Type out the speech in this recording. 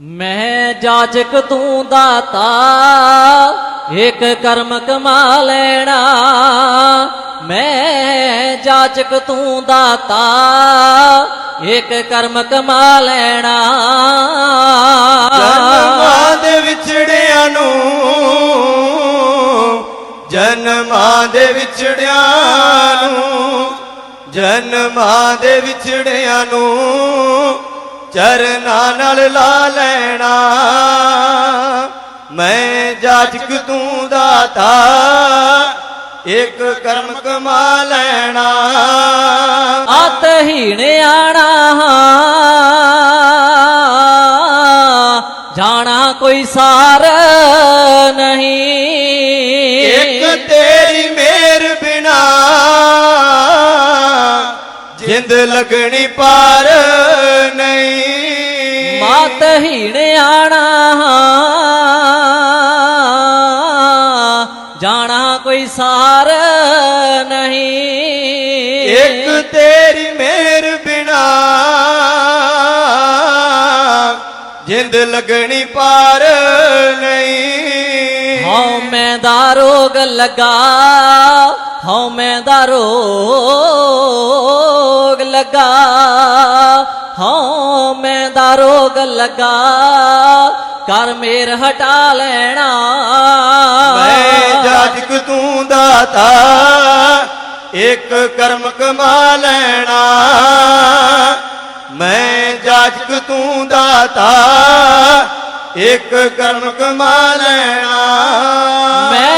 ਮੈਂ ਜਾਚਕ ਤੂੰ ਦਾਤਾ, ਇੱਕ ਕਰਮ ਕਮਾ ਲੈਣਾ। ਮੈਂ ਜਾਚਕ ਤੂੰ ਦਾਤਾ, ਇੱਕ ਕਰਮ ਕਮਾ ਲੈਣਾ। ਜਨਮਾਂ ਦੇ ਵਿਛੜਿਆਂ ਨੂੰ, ਜਨਮਾਂ ਦੇ ਵਿਛੜਿਆਂ ਨੂੰ, ਜਨਮਾਂ ਦੇ ਵਿਛੜਿਆਂ ਨੂੰ ਚਰਨਾਂ ਨਾਲ ਲਾ ਲੈਣਾ। ਮੈਂ ਜਾਜਕ ਤੂੰ ਦਾਤਾ ਇੱਕ ਕਰਮ ਕਮਾ ਲੈਣਾ। ਅਤਹੀਣ ਆਣਾ ਜਾਣਾ ਕੋਈ ਸਾਰ ਨਹੀਂ। ਇੱਕ ਤੇਰੀ ਮਿਹਰ ਬਿਨਾ ਜਿੰਦ ਲੱਗਣੀ ਪਾਰ। ਮਾਤਹੀਣ ਆਣਾ ਜਾਣਾ ਕੋਈ ਸਾਰ ਨਹੀਂ। ਇੱਕ ਤੇਰੀ ਮਿਹਰ ਬਿਨਾ ਜਿੰਦ ਲੱਗਣੀ ਪਾਰ ਨਹੀਂ। ਹਉ ਮੈਂ ਦਾ ਰੋਗ ਲੱਗਾ ਹਉ ਮੈਂ ਦਾ ਰੋਗ ਲੱਗਾ। ਹਉ ਮੈਂ ਦਾ ਰੋਗ ਲੱਗਾ ਕਰ ਮੇਰ ਹਟਾ ਲੈਣਾ। ਮੈਂ ਜਾਜਕ ਤੂੰ ਦਾਤਾ ਇੱਕ ਕਰਮ ਕਮਾ ਲੈਣਾ। ਮੈਂ ਜਾਜਕ ਤੂੰ ਦਾਤਾ ਇੱਕ ਕਰਮ ਕਮਾ ਲੈਣਾ। ਮੈਂ